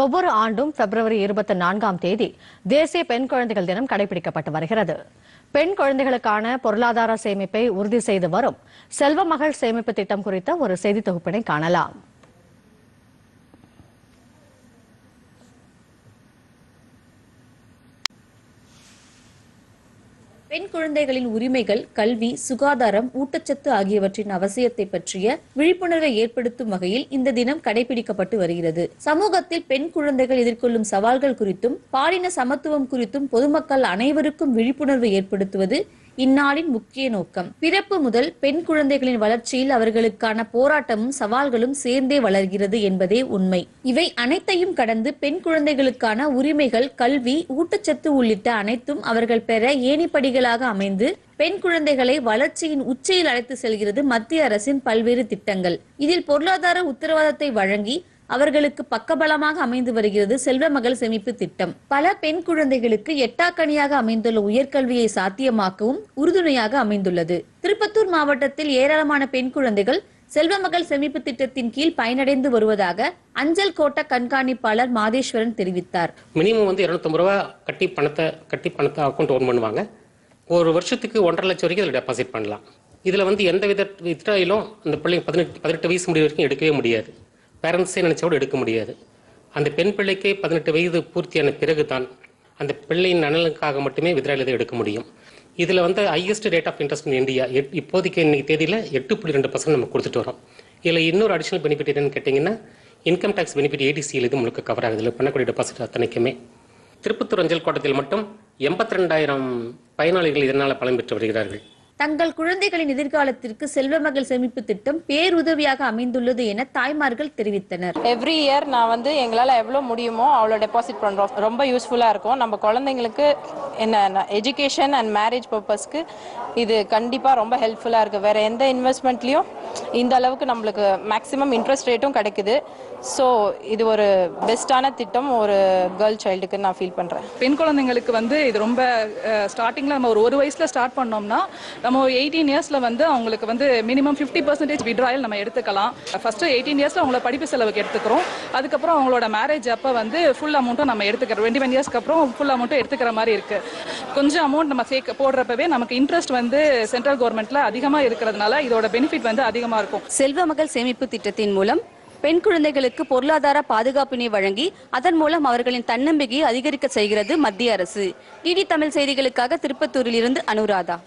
ஒவ்வொரு ஆண்டும் பிப்ரவரி இருபத்தி நான்காம் தேதி தேசிய பெண் குழந்தைகள் தினம் கடைபிடிக்கப்பட்டு வருகிறது. பெண் குழந்தைகளுக்கான பொருளாதார சேமிப்பை உறுதி செய்து வரும் செல்வமகள் சேமிப்பு திட்டம் குறித்த ஒரு செய்தி தொகுப்பினை காணலாம். பெண் குழந்தைகளின் உரிமைகள் கல்வி சுகாதாரம் ஊட்டச்சத்து ஆகியவற்றின் அவசியத்தை பற்றிய விழிப்புணர்வை ஏற்படுத்தும் வகையில் இந்த தினம் கடைபிடிக்கப்பட்டு வருகிறது. சமூகத்தில் பெண் குழந்தைகள் எதிர்கொள்ளும் சவால்கள் குறித்தும் பாலின சமத்துவம் குறித்தும் பொதுமக்கள் அனைவருக்கும் விழிப்புணர்வு ஏற்படுத்துவது இந்நாளின் முக்கிய நோக்கம். பிறப்பு முதல் பெண் குழந்தைகளின் வளர்ச்சியில் அவர்களுக்கான போராட்டமும் சவால்களும் சேர்ந்தே வளர்கிறது என்பதே உண்மை. இவை அனைத்தையும் கடந்து பெண் குழந்தைகளுக்கான உரிமைகள் கல்வி ஊட்டச்சத்து உள்ளிட்ட அனைத்தும் அவர்கள் பெற ஏணிப்படிகளாக அமைந்து பெண் குழந்தைகளை வளர்ச்சியின் உச்சியில் அழைத்து செல்கிறது மத்திய அரசின் பல்வேறு திட்டங்கள். இதில் பொருளாதார உத்தரவாதத்தை வழங்கி அவர்களுக்கு பக்கபலமாக அமைந்து வருகிறது செல்வ மகள் சேமிப்பு திட்டம். பல பெண் குழந்தைகளுக்கு எட்டாக்கணியாக அமைந்துள்ள உயர்கல்வியை சாத்தியமாக்கவும் உறுதுணையாக அமைந்துள்ளது. திருப்பத்தூர் மாவட்டத்தில் ஏராளமான பெண் குழந்தைகள் செல்வ மகள் சேமிப்பு திட்டத்தின் கீழ் பயனடைந்து வருவதாக அஞ்சல் கோட்ட கண்காணிப்பாளர் மாதேஸ்வரன் தெரிவித்தார். மினிமம் வந்து இருநூத்தம்பது ரூபா கட்டி பணத்தை கட்டி பணத்தை அக்கௌண்ட் ஓன் பண்ணுவாங்க. ஒரு வருஷத்துக்கு ஒன்றரை லட்சம் வரைக்கும் இதில் டெபாசிட் பண்ணலாம். இதில் வந்து எந்த வித வித்ராயிலும் அந்த பிள்ளைங்க பதினெட்டு பதினெட்டு வயசு முடிவு வரைக்கும் எடுக்கவே முடியாது. பேரண்ட்ஸே நினைச்சா கூட எடுக்க முடியாது. அந்த பெண் பிள்ளைக்கு பதினெட்டு வயது பூர்த்தியான பிறகு தான் அந்த பிள்ளையின் நலனுக்காக மட்டுமே விதிராலயத்தை எடுக்க முடியும். இதில் வந்து highest rate of interest in India at இப்போதைக்கு இன்னைக்கு தேதியில் எட்டு புள்ளி ரெண்டு பர்சன்ட் நம்ம கொடுத்துட்டு வரோம். இதில் இன்னொரு அடிஷனல் பெனிஃபிட் என்னன்னு கேட்டிங்கன்னா இன்கம் டேக்ஸ் பெனிஃபிட் ஏடிசியில் இது முழுக்க கவர் ஆகுது. இல்லை பண்ணக்கூடிய டெபாசிட் அத்தனைக்குமே. திருப்பத்தூர் அஞ்சல் கோட்டத்தில் மட்டும் எண்பத்தி ரெண்டாயிரம் பயனாளிகள் இதனால் பலன் பெற்று வருகிறார்கள். தங்கள் குழந்தைகளின் எதிர்காலத்திற்கு செல்வ மகள் சேமிப்பு திட்டம் பேருதவியாக அமைந்துள்ளது என தாய்மார்கள் தெரிவித்தனர். எவ்ரி இயர் நான் வந்து எங்களால் எவ்வளோ முடியுமோ அவ்வளோ டெபாசிட் பண்ணுறோம் ரொம்ப யூஸ்ஃபுல்லாக இருக்கும். நம்ம குழந்தைங்களுக்கு என்ன எஜுகேஷன் அண்ட் மேரேஜ் பர்பஸ்க்கு இது கண்டிப்பாக ரொம்ப ஹெல்ப்ஃபுல்லாக இருக்குது வேறு எந்த இன்வெஸ்ட்மெண்ட்லேயும் இந்த அளவுக்கு நம்மளுக்கு மேக்ஸிமம் இன்ட்ரெஸ்ட் ரேட்டும் கிடைக்குது. ஸோ இது ஒரு பெஸ்ட்டான திட்டம் ஒரு கேர்ள் சைல்டுக்கு நான் ஃபீல் பண்ணுறேன் பெண் குழந்தைங்களுக்கு வந்து இது ரொம்ப ஸ்டார்டிங்கில் நம்ம ஒரு ஒரு வயசில் ஸ்டார்ட் பண்ணோம்னா நம்ம எயிட்டீன் இயர்ஸில் வந்து அவங்களுக்கு வந்து மினிமம் ஃபிஃப்டி பர்சன்டேஜ் விட்ராயல் நம்ம எடுத்துக்கலாம். ஃபஸ்ட்டு எயிட்டீன் இயர்ஸில் அவங்கள படிப்பு செலவுக்கு எடுத்துக்கிறோம். அதுக்கப்புறம் அவங்களோட மேரேஜ் அப்போ வந்து ஃபுல் அமௌண்ட்டும் நம்ம எடுத்துக்கிறோம் டுவெண்ட்டி ஒன் இயர்ஸ்க்கு அப்புறம் ஃபுல் அமௌண்ட்டும் எடுத்துக்கிற மாதிரி இருக்குது கொஞ்சம் அமௌண்ட் நம்ம சேர்க்க போடுறப்பவே நமக்கு இன்ட்ரெஸ்ட் வந்து சென்ட்ரல் கவர்மெண்ட்டில் அதிகமாக இருக்கிறதுனால இதோட பெனிஃபிட் வந்து அதிகமாக இருக்கும். செல்வ மகள் சேமிப்பு திட்டத்தின் மூலம் பெண் குழந்தைகளுக்கு பொருளாதார பாதுகாப்பினை வழங்கி அதன் மூலம் அவர்களின் தன்னம்பிக்கையை அதிகரிக்க செய்கிறது மத்திய அரசு. டிடி தமிழ் செய்திகளுக்காக திருப்பத்தூரில் இருந்து அனுராதா.